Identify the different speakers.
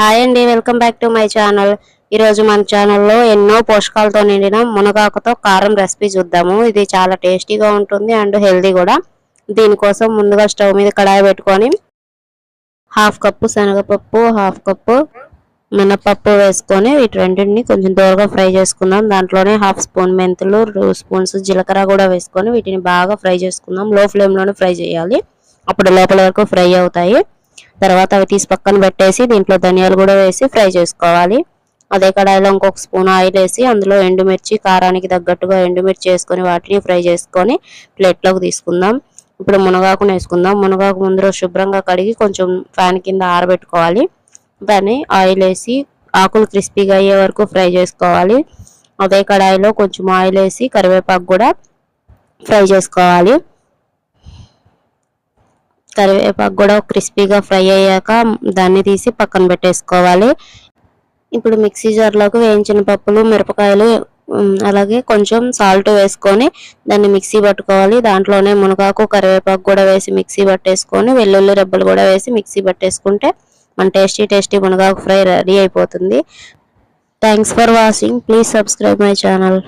Speaker 1: Hi అండి welcome back to my channel. ఈరోజు మన ఛానల్లో ఎన్నో పోషకాలతో నిండిన మునగాకుతో కారం రెసిపీ చూద్దాము. ఇది చాలా టేస్టీగా ఉంటుంది అండ్ హెల్దీ కూడా. దీనికోసం ముందుగా స్టవ్ మీద కడాయి పెట్టుకొని హాఫ్ కప్పు శనగపప్పు హాఫ్ కప్పు మినపప్పు వేసుకొని వీటి రెండింటిని కొంచెం దూరగా ఫ్రై చేసుకుందాం. దాంట్లోనే హాఫ్ స్పూన్ మెంతులు టూ స్పూన్స్ జీలకర్ర కూడా వేసుకొని వీటిని బాగా ఫ్రై చేసుకుందాం. లో ఫ్లేమ్లోనే ఫ్రై చేయాలి. అప్పుడు లోపల వరకు ఫ్రై అవుతాయి. తర్వాత అవి తీసి పక్కన పెట్టేసి దీంట్లో ధనియాలు కూడా వేసి ఫ్రై చేసుకోవాలి. అదే కడాయిలో ఇంకొక స్పూన్ ఆయిల్ వేసి అందులో ఎండుమిర్చి కారానికి తగ్గట్టుగా ఎండుమిర్చి వేసుకొని వాటిని ఫ్రై చేసుకొని ప్లేట్లోకి తీసుకుందాం. ఇప్పుడు మునగాకును వేసుకుందాం. మునగాకు ముందు శుభ్రంగా కడిగి కొంచెం ఫ్యాన్ కింద ఆరబెట్టుకోవాలి. దాన్ని ఆయిల్ వేసి ఆకులు క్రిస్పీగా అయ్యే వరకు ఫ్రై చేసుకోవాలి. అదే కడాయిలో కొంచెం ఆయిల్ వేసి కరివేపాకు కూడా ఫ్రై చేసుకోవాలి. కరివేపాకు కూడా క్రిస్పీగా ఫ్రై అయ్యాక దాన్ని తీసి పక్కన పెట్టేసుకోవాలి. ఇప్పుడు మిక్సీ జార్లోకి వేయించిన పప్పులు మిరపకాయలు అలాగే కొంచెం సాల్ట్ వేసుకొని దాన్ని మిక్సీ పట్టుకోవాలి. దాంట్లోనే మునగాకు కరివేపాకు కూడా వేసి మిక్సీ పట్టేసుకొని వెల్లుల్లి రెబ్బలు కూడా వేసి మిక్సీ పట్టేసుకుంటే మన టేస్టీ టేస్టీ మునగాకు ఫ్రై రెడీ అయిపోతుంది. Thanks for watching. Please subscribe my channel.